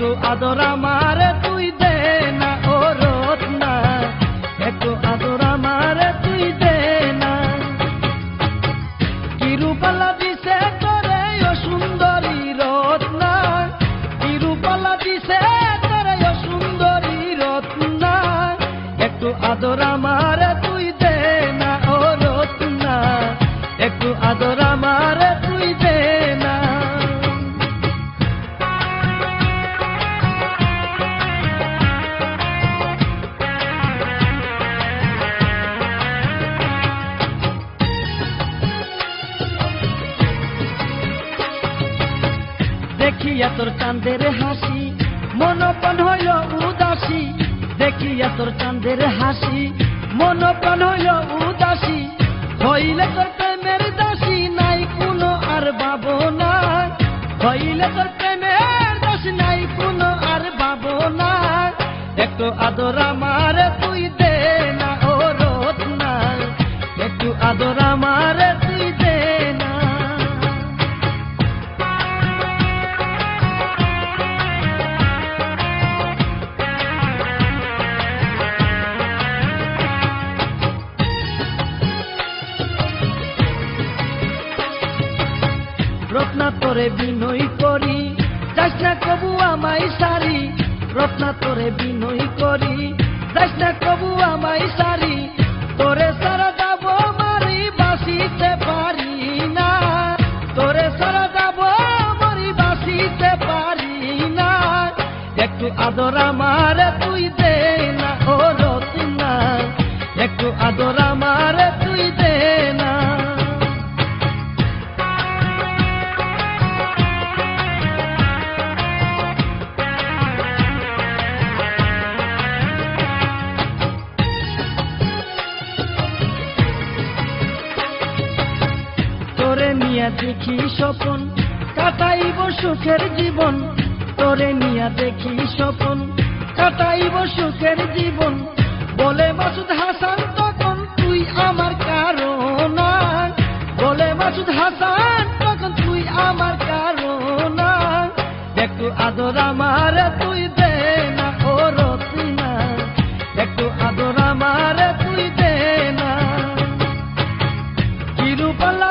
আদর আমারে তুই দে না, ও রত্না। একটু আদর আমারে তুই দে না। কিরুপালা দিছে তোরে, ও সুন্দরী রত্না। কিরুপালা দিছে তোরে, ও সুন্দরী রত্না। একটু আদর আমারে দেখিয়া তোর চাঁদের হাসি। মনপন হইল উদাসী। দেখিয়া তোর চাঁদের হাসি। মনপন হইল উদাসী। হইলে তোর প্রেমের দাসী নাই, কোনো আর ভাবনা হইলে তোর প্রেমের দাসী নাই, কোনো আর ভাবনা একটু আদর আমার রত্না তোরে বিনয় করি। যাস না কবু আমায় সারি, রত্না তোরে বিনয় করি। যাস না কবু আমায় সারি, তোরে সারা যাব মারি বাসিতে পারি না। তোরে সারা যাব মারি বাসিতে পারি না। একটু আদর আমার তোরে নিয়া দেখি স্বপন, কাটাইব সুখের জীবন। তোরে নিয়া দেখি স্বপন, কাটাইব সুখের জীবন। বলে মাসুদ হাসান, তখন তুই আমার কারণা বলে মাসুদ হাসান, তখন তুই আমার কারণা একটু আদর আমার, তুই দে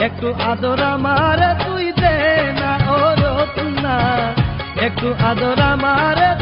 একটু আদর আমার তুই দে না ও রত্না। একটু আদর আমার